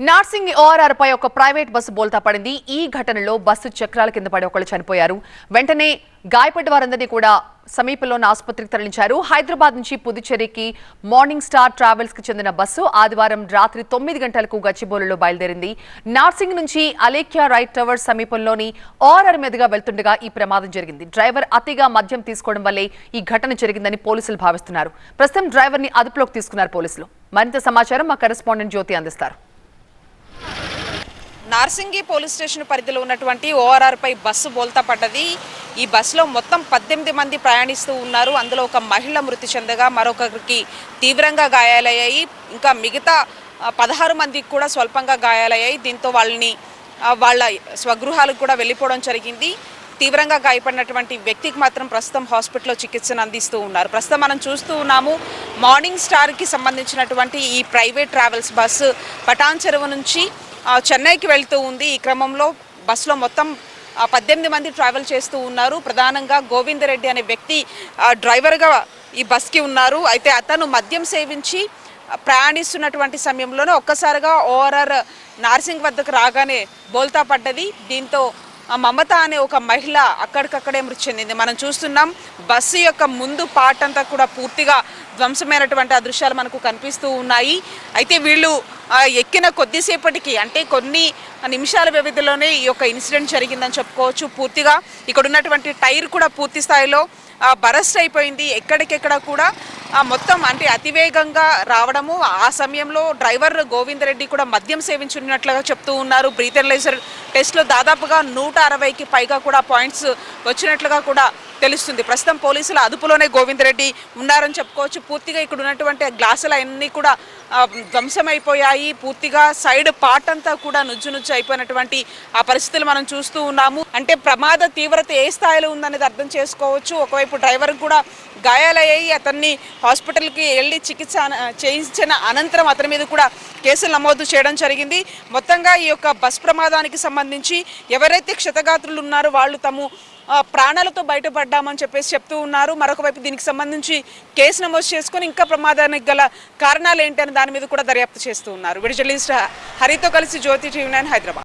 Narsingi ORR పై ఒక private bus బోల్తా పడింది. ఈ ఘటనలో బస్సు చక్రాల కింద పడి ఒకళ్ళు చనిపోయారు. వెంటనే గాయపడ్డ వారందరినీ కూడా సమీపంలోని ఆసుపత్రికి తరలించారు. హైదరాబాద్ నుంచి పుదుచ్చేరికి మార్నింగ్ స్టార్ ట్రావెల్స్కి చెందిన బస్సు ఆదివారం రాత్రి తొమ్మిది గంటలకు గచ్చిబౌలిలో బయలుదేరింది. నార్సింగ్ నుంచి అలేఖ్యా రైట్ టవర్స్ సమీపంలోని ఓఆర్ఆర్ మీదుగా వెళ్తుండగా ఈ ప్రమాదం జరిగింది. డ్రైవర్ అతిగా మద్యం తీసుకోవడం వల్లే ఈ ఘటన జరిగిందని పోలీసులు భావిస్తున్నారు. ప్రస్తుతం డ్రైవర్ని అదుపులోకి తీసుకున్నారు పోలీసులు. మరింత సమాచారం మా కరెస్పాండెంట్ జ్యోతి అందిస్తారు. నార్సింగి పోలీస్ స్టేషన్ పరిధిలో ఉన్నటువంటి ఓఆర్ఆర్పై బస్సు బోల్తా పడ్డది. ఈ బస్సులో మొత్తం పద్దెనిమిది మంది ప్రయాణిస్తూ ఉన్నారు. అందులో ఒక మహిళ మృతి చెందగా మరొకరికి తీవ్రంగా గాయాలయ్యాయి. ఇంకా మిగతా పదహారు మందికి కూడా స్వల్పంగా గాయాలయ్యాయి. దీంతో వాళ్ళని వాళ్ళ స్వగృహాలకు కూడా వెళ్ళిపోవడం జరిగింది. తీవ్రంగా గాయపడినటువంటి వ్యక్తికి మాత్రం ప్రస్తుతం హాస్పిటల్లో చికిత్సను అందిస్తూ ఉన్నారు. ప్రస్తుతం మనం చూస్తూ ఉన్నాము మార్నింగ్ స్టార్కి సంబంధించినటువంటి ఈ ప్రైవేట్ ట్రావెల్స్ బస్సు పటాన్ చెరువు నుంచి చెన్నైకి వెళ్తూ ఉంది. ఈ క్రమంలో బస్సులో మొత్తం పద్దెనిమిది మంది ట్రావెల్ చేస్తూ ఉన్నారు. ప్రధానంగా గోవిందరెడ్డి అనే వ్యక్తి డ్రైవర్గా ఈ బస్కి ఉన్నారు. అయితే అతను మద్యం సేవించి ప్రయాణిస్తున్నటువంటి సమయంలోనే ఒక్కసారిగా ఓఆర్ఆర్ నార్సింగ్ వద్దకు రాగానే బోల్తా పడ్డది. దీంతో మమత అనే ఒక మహిళ అక్కడికక్కడే మృతి చెందింది. మనం చూస్తున్నాం బస్సు యొక్క ముందు పార్ట్ అంతా కూడా పూర్తిగా ధ్వంసమైనటువంటి ఆ దృశ్యాలు మనకు కనిపిస్తూ ఉన్నాయి. అయితే వీళ్ళు ఎక్కిన కొద్దిసేపటికి అంటే కొన్ని నిమిషాల వ్యవధిలోనే ఈ యొక్క ఇన్సిడెంట్ జరిగిందని చెప్పుకోవచ్చు. పూర్తిగా ఇక్కడ ఉన్నటువంటి టైర్ కూడా పూర్తి స్థాయిలో బరస్ట్ అయిపోయింది. ఎక్కడికెక్కడ కూడా మొత్తం అంటే అతివేగంగా రావడము ఆ సమయంలో డ్రైవర్ గోవిందరెడ్డి కూడా మద్యం సేవించున్నట్లుగా చెప్తూ ఉన్నారు. బ్రీత్ టెస్ట్లో దాదాపుగా నూట అరవైకి పైగా కూడా పాయింట్స్ వచ్చినట్లుగా కూడా తెలుస్తుంది. ప్రస్తుతం పోలీసుల అదుపులోనే గోవిందరెడ్డి ఉన్నారని చెప్పుకోవచ్చు. పూర్తిగా ఇక్కడ ఉన్నటువంటి గ్లాసులు అన్నీ కూడా ధ్వంసమైపోయాయి. పూర్తిగా సైడ్ పార్ట్ అంతా కూడా నుజ్జు నుజ్జు అయిపోయినటువంటి ఆ పరిస్థితులు మనం చూస్తూ ఉన్నాము. అంటే ప్రమాద తీవ్రత ఏ స్థాయిలో ఉందనేది అర్థం చేసుకోవచ్చు. ఒకవైపు డ్రైవర్ కూడా గాయాలయ్యాయి. అతన్ని హాస్పిటల్కి వెళ్ళి చికిత్స చేయించిన అనంతరం అతని మీద కూడా కేసులు నమోదు చేయడం జరిగింది. మొత్తంగా ఈ యొక్క బస్ ప్రమాదానికి సంబంధించి ఎవరైతే క్షతగాత్రులు ఉన్నారో వాళ్ళు తము ప్రాణాలతో బయటపడ్డామని చెప్పేసి చెప్తూ ఉన్నారు. మరొక వైపు దీనికి సంబంధించి కేసు నమోదు చేసుకొని ఇంకా ప్రమాదానికి గల కారణాలు ఏంటి అని దాని మీద కూడా దర్యాప్తు చేస్తూ ఉన్నారు. వీడియో హరితో కలిసి జ్యోతి టీవీ నైన్ హైదరాబాద్.